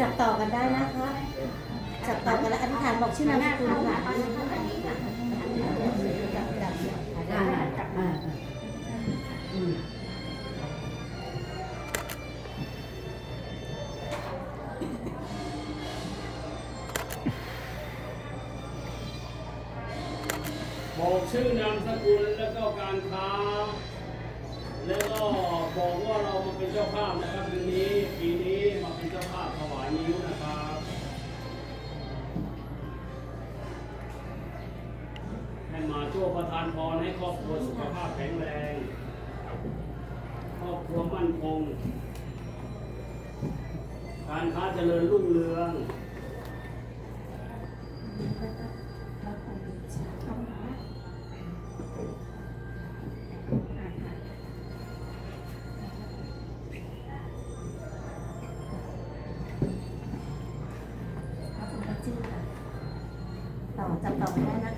จับต่อกันได้นะคะ จับต่อกันแล้วอธิษฐานบอกชื่อนามสกุลค่ะจับจับอ่าอ่าอืมบอกชื่อนามสกุลแล้วก็การค้าแล้วก็บอกว่าเรามาเป็นเจ้าภาพนะครับปีนี้ปีนี้ ประทานพรให้ครอบครัวสุขภาพแข็งแรง ครอบครัวมั่นคง การค้าเจริญรุ่งเรืองต่อจับต่อกันได้นะคะ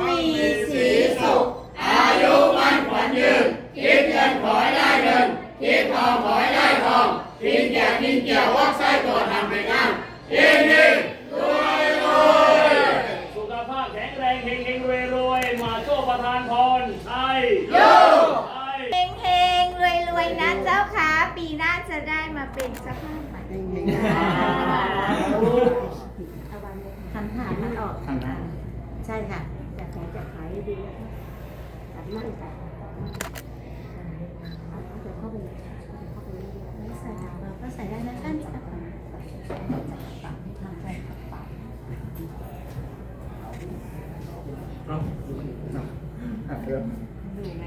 มั่งมีสีสุข อายุมั่นขวัญยืนคิดเงินขอให้ได้เงินคิดทองขอให้ได้ทองกินแก่กินเกี่ยววักไส้ตัวทำไปงานเฮงเฮงรวยรวยสุขภาพแข็งแรงเฮงเฮงรวยรวยมาโชคประทานพรใช่โยใช่เฮงเฮงรวยรวยๆนะเจ้าค่ะปีหน้าจะได้มาเป็นเจ้าภาพใหม่หันหางมันออก ใช่ค่ะ จะขนจะขายดีนะคะจับมั่นจับเอาเข้าไปเข้าไปไม่ใส่ถังเราก็ใส่ได้นะท่านจับถังทางไปปากดูไหม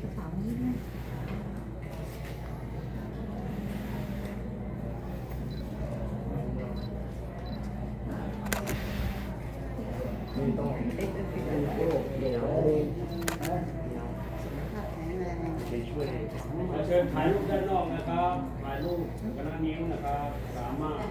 กระเป๋านี้ด้วย ขอ เชิญถ่ายรูปด้านนอกนะครับ ถ่ายรูปคณะนิ้วนะครับ สามารถ